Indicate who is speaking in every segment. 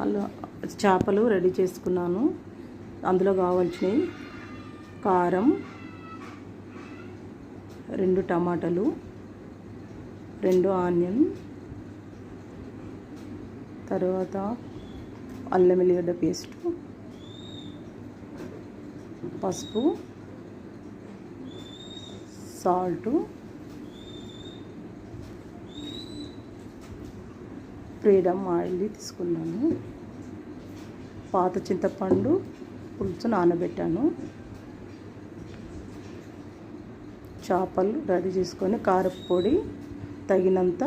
Speaker 1: Hello చేపలు ready చేసుకున్నాను. అందులో కావాల్సినవి కారం రెండు టమాటాలు రెండు ఆనియన్ తర్వాత అల్లం వెల్లిగడ్డ పేస్ట్ పసుపు సాల్టు ఫ్రీడమ్ ఆయిల్ తీసుకున్నాను. పాత చింతపండు పులుసు నానబెట్టాను. చేపలు రెడీ చేసుకొని కారపొడి తగినంత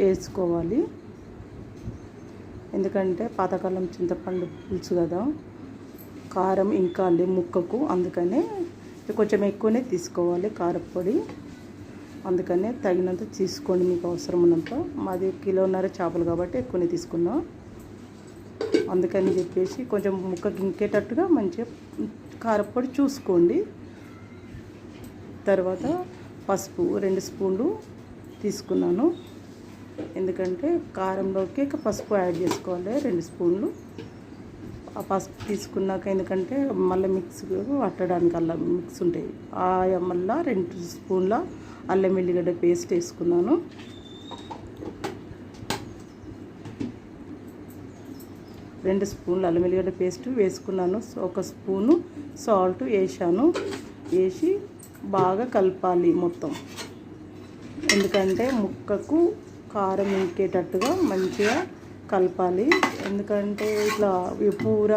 Speaker 1: వేసుకోవాలి. ఎందుకంటే పాతకాలం చింతపండు పులుసు కదా కారం ఇంకా ముక్కకు అందుకనే కొంచెం ఎక్కువనే తీసుకోవాలి కారపొడి. అందుకనే తగినంత తీసుకోండి మీకు అవసరం ఉన్నంత మాది కిలోన్నర చేపలు కాబట్టి ఎక్కువనే తీసుకున్నాం. అందుకని చెప్పేసి కొంచెం ముక్కకి ఇంకేటట్టుగా మంచిగా కారపొడి చూసుకోండి. తర్వాత పసుపు రెండు స్పూన్లు తీసుకున్నాను. ఎందుకంటే కారంలోకి పసుపు యాడ్ చేసుకోవాలి. రెండు స్పూన్లు. ఆ పసుపు తీసుకున్నాక ఎందుకంటే మళ్ళీ మిక్స్ పట్టడానికి అల్లం మిక్స్ ఉంటాయి. ఆ మళ్ళీ రెండు స్పూన్ల అల్లం వెల్లిగడ్డ పేస్ట్ వేసుకున్నాను. రెండు స్పూన్లు అల్లం వెల్లిగడ్డ పేస్ట్ వేసుకున్నాను. ఒక స్పూను సాల్ట్ వేసాను వేసి బాగా కలపాలి మొత్తం. ఎందుకంటే ముక్కకు కారం ఇంకేటట్టుగా మంచిగా కలపాలి. ఎందుకంటే ఇట్లా పూర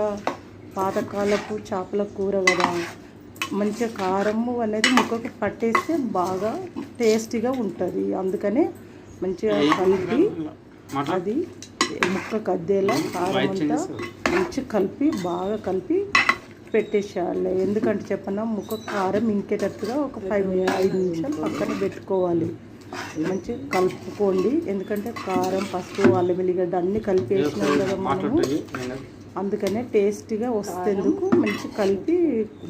Speaker 1: పాతకాలపు చేపల కూర కదా మంచిగా కారము అనేది ముక్కకు పట్టేస్తే బాగా టేస్టీగా ఉంటుంది. అందుకనే మంచిగా కలిపి అది ముక్కకు అద్దేలా కారం అంతా మంచి కలిపి బాగా కలిపి పెట్టేసేయాలి. ఎందుకంటే చెప్పనా ముక్క కారం ఇంకేటట్టుగా ఒక ఫైవ్ ఐదు నిమిషాలు పక్కన పెట్టుకోవాలి. మంచిగా కలుపుకోండి. ఎందుకంటే కారం పసుపు అల్లం వెల్లిగడ్డ అన్నీ కలిపేసినాం కదా మనము. అందుకనే టేస్టీగా వస్తేందుకు మంచి కలిపి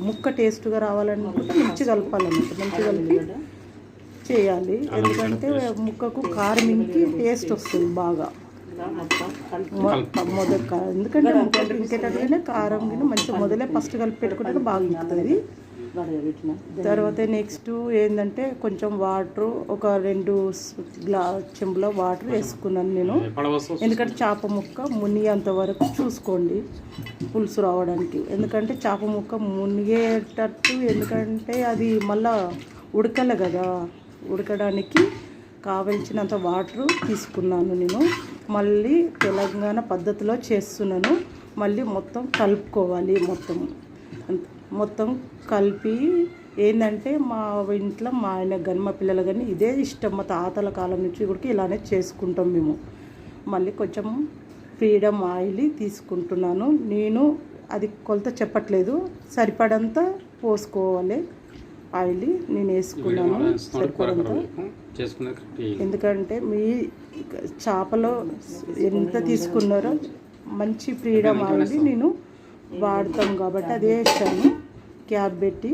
Speaker 1: ముక్క టేస్ట్గా రావాలనుకుంటే మంచి కలపాలన్నమాట. మంచి కలిపి చేయాలి. ఎందుకంటే ముక్కకు కారం ఇంకి టేస్ట్ వస్తుంది బాగా. మొదలు ఎందుకంటే ఇంకేటట్టుగానే కారం గిన్నె మంచిగా మొదలే ఫస్ట్ కలిపి పెట్టుకుంటే బాగా ఇంకుతుంది తర్వాత నెక్స్ట్ ఏంటంటే కొంచెం వాటర్ ఒక రెండు గ్లా చెంబుల వాటర్ వేసుకున్నాను నేను. ఎందుకంటే చేప ముక్క మునిగేంత వరకు చూసుకోండి పులుసు రావడానికి. ఎందుకంటే చేప ముక్క మునిగేటట్టు ఎందుకంటే అది మళ్ళా ఉడకలే కదా. ఉడకడానికి కావలసినంత వాటర్ తీసుకున్నాను నేను. మళ్ళీ తెలంగాణ పద్ధతిలో చేస్తున్నాను. మళ్ళీ మొత్తం కలుపుకోవాలి మొత్తం. మొత్తం కలిపి ఏంటంటే మా ఇంట్లో మా ఆయన కానీ మా పిల్లలు కానీ ఇదే ఇష్టం. మా తాతల కాలం నుంచి కూడా ఇలానే చేసుకుంటాం మేము. మళ్ళీ కొంచెం ఫ్రీడమ్ ఆయిల్ తీసుకుంటున్నాను. నేను అది కొలత చెప్పట్లేదు. సరిపడంత పోసుకోవాలి. ఆయిల్ నేను వేసుకున్నాను. సరిపడంత. ఎందుకంటే మీ చేపలో ఎంత తీసుకున్నారో మంచి ఫ్రీడమ్ ఆయిల్ నేను వాడతాం కాబట్టి అదే వేసాను క్యాప్ పెట్టి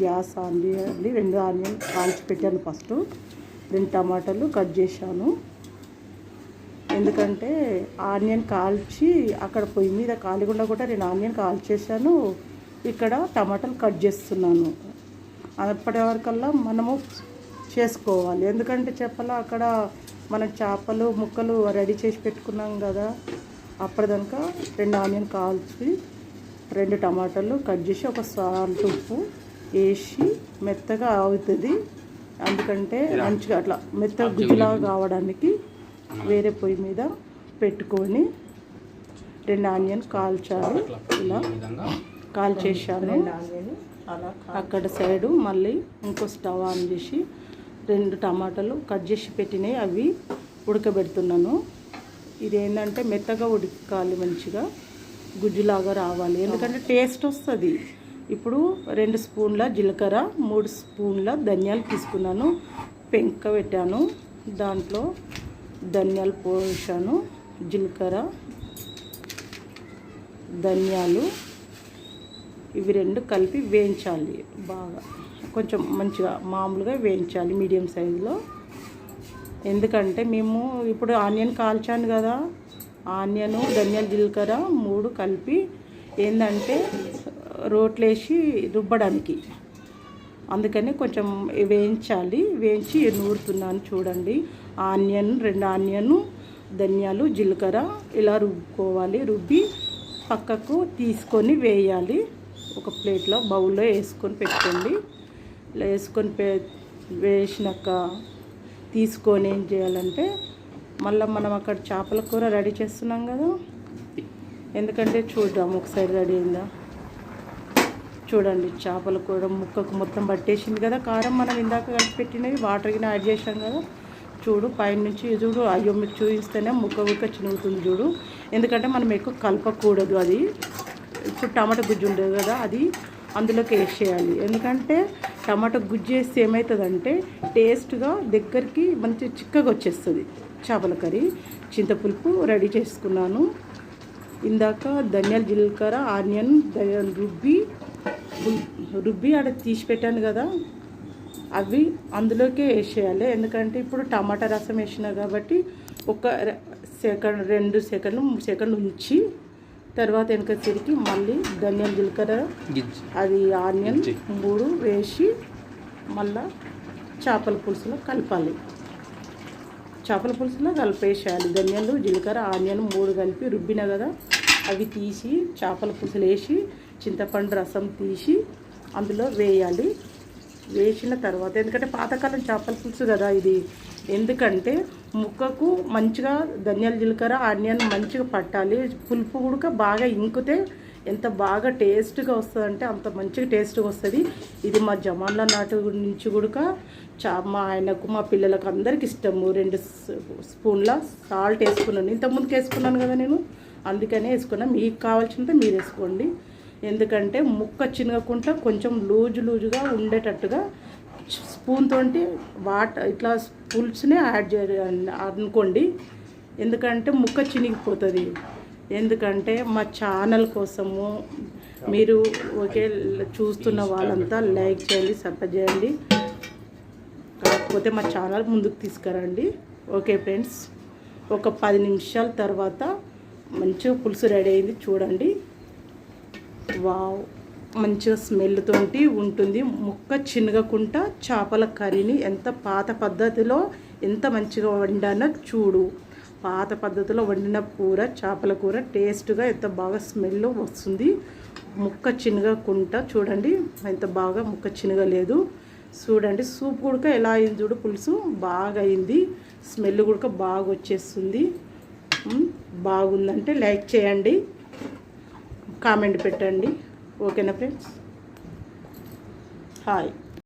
Speaker 1: గ్యాస్ ఆన్ చేయాలి రెండు ఆనియన్ కాల్చి పెట్టాను ఫస్ట్. రెండు టమాటాలు కట్ చేశాను. ఎందుకంటే ఆనియన్ కాల్చి అక్కడ పొయ్యి మీద కాలిగుండా కూడా నేను ఆనియన్ కాల్చేసాను ఇక్కడ టమాటాలు కట్ చేస్తున్నాను. అప్పటి వరకల్లా మనము చేసుకోవాలి. ఎందుకంటే చెప్పాలా అక్కడ మనం చేపలు ముక్కలు రెడీ చేసి పెట్టుకున్నాం కదా అప్పటిదాకా రెండు ఆనియన్ కాల్చి రెండు టమాటాలు కట్ చేసి ఒక సాల్ట్ ఉప్పు వేసి మెత్తగా అవుతుంది. అందుకంటే మంచిగా అట్లా మెత్తగా గుజ్జులాగా కావడానికి వేరే పొయ్యి మీద పెట్టుకొని రెండు ఆనియన్ కాల్చాలి. ఇలా. కాల్చేసాను అక్కడ సైడు మళ్ళీ ఇంకో స్టవ్ ఆన్ చేసి రెండు టమాటాలు కట్ చేసి పెట్టినాయి అవి ఉడకబెడుతున్నాను. ఇదేంటంటే మెత్తగా ఉడకాలి మంచిగా గుజ్జులాగా రావాలి. ఎందుకంటే టేస్ట్ వస్తుంది. ఇప్పుడు రెండు స్పూన్ల జీలకర్ర మూడు స్పూన్ల ధనియాలు తీసుకున్నాను. పెంక పెట్టాను. దాంట్లో ధనియాలు పోసాను జీలకర్ర ధనియాలు ఇవి రెండు కలిపి వేయించాలి బాగా. కొంచెం మంచిగా మామూలుగా వేయించాలి మీడియం సైజులో. ఎందుకంటే మేము ఇప్పుడు ఆనియన్ కాల్చాను కదా. ఆనియను ధనియాల జీలకర్ర మూడు కలిపి ఏంటంటే రోట్లేసి రుబ్బడానికి. అందుకని కొంచెం వేయించాలి. వేయించి నూరుతున్నాను చూడండి. ఆనియన్ రెండు ఆనియన్ ధనియాలు జీలకర్ర ఇలా రుబ్బుకోవాలి. రుబ్బి పక్కకు తీసుకొని వేయాలి. ఒక ప్లేట్లో బౌల్లో వేసుకొని పెట్టుకోండి ఇలా వేసుకొని పె వేసినాక తీసుకొని ఏం చేయాలంటే మళ్ళీ మనం అక్కడ చేపల కూర రెడీ చేస్తున్నాం కదా. ఎందుకంటే చూద్దాం ఒకసారి రెడీ అయిందా. చూడండి చేపల కూర ముక్కకు మొత్తం పట్టేసింది కదా. కారం మనం ఇందాక కలిపి పెట్టినవి వాటర్ కింద యాడ్ చేసాం కదా. చూడు పైనుంచి చూడు అయ్యో మీకు చూపిస్తేనే ముక్క ముక్క చినుగుతుంది చూడు. ఎందుకంటే మనం ఎక్కువ కలపకూడదు అది. ఇప్పుడు టమాటా గుజ్జు ఉండదు కదా అది అందులోకి వేసేయాలి ఎందుకంటే టమాటా గుజ్జు వేస్తే ఏమవుతుందంటే టేస్ట్గా దగ్గరికి మంచి చిక్కగా వచ్చేస్తుంది. చేపల కర్రీ చింతపులుపు రెడీ చేసుకున్నాను. ఇందాక ధనియాల జీలకర్ర ఆనియన్ రుబ్బి రుబ్బి అక్కడ తీసి పెట్టాను కదా అవి అందులోకే వేసేయాలి ఎందుకంటే ఇప్పుడు టమాటా రసం వేసినా కాబట్టి ఒక సెకండ్ రెండు సెకండ్లు మూడు సెకండ్లు ఉంచి తర్వాత వెనక తిరిగి మళ్ళీ ధనియాల జీలకర్ర అది ఆనియన్ మూడు వేసి మళ్ళా చేపల పులుసులో కలపాలి. చేపల పులుసులో కలిపేసేయాలి. ధనియాలు జీలకర్ర ఆనియన్ మూడు కలిపి రుబ్బిన కదా అవి తీసి చేపల పులుసులు వేసి చింతపండు రసం తీసి అందులో వేయాలి. వేసిన తర్వాత ఎందుకంటే పాతకాలం చేపల పులుసు కదా ఇది. ఎందుకంటే ముక్కకు మంచిగా ధనియాల జీలకర్ర ఆనియన్ మంచిగా పట్టాలి. పులుపు కూడా బాగా ఇంకితే ఎంత బాగా టేస్ట్గా వస్తుందంటే అంత మంచిగా టేస్ట్గా వస్తుంది. ఇది మా జమాన్ల నాటు నుంచి కూడా చా మా ఆయనకు మా పిల్లలకు అందరికి ఇష్టము. రెండు స్పూన్ల సాల్ట్ వేసుకున్నాను. ఇంతకుముందుకు వేసుకున్నాను కదా నేను. అందుకనే వేసుకున్నాను మీకు కావాల్సినంత మీరు వేసుకోండి. ఎందుకంటే ముక్క చినగకుండా కొంచెం లూజు లూజుగా ఉండేటట్టుగా స్పూన్ తోటి వాట ఇట్లా పులుసునే యాడ్ చేయాలి అనుకోండి. ఎందుకంటే ముక్క చినిగిపోతుంది. ఎందుకంటే మా ఛానల్ కోసము మీరు ఒకే చూస్తున్న వాళ్ళంతా లైక్ చేయండి సపోర్ట్ చేయండి. కాకపోతే మా ఛానల్ ముందుకు తీసుకురండి. ఓకే ఫ్రెండ్స్ ఒక పది నిమిషాల తర్వాత మంచిగా పులుసు రెడీ అయింది చూడండి. వావ్. మంచిగా స్మెల్తోటి ఉంటుంది. ముక్క చినగకుండా చేపల కర్రీని ఎంత పాత పద్ధతిలో ఎంత మంచిగా వండానో చూడు. పాత పద్ధతిలో వండిన కూర చేపల కూర టేస్ట్గా ఎంత బాగా స్మెల్ వస్తుంది. ముక్క చినగకుండా చూడండి. ఎంత బాగా ముక్క చినగలేదు. చూడండి. సూప్ కూడక ఎలా అయింది చూడు పులుసు? బాగా అయింది స్మెల్ కూడా బాగా వచ్చేస్తుంది బాగుందంటే లైక్ చేయండి. కామెంట్ పెట్టండి. ఓకేనా ఫ్రెండ్స్ హాయ్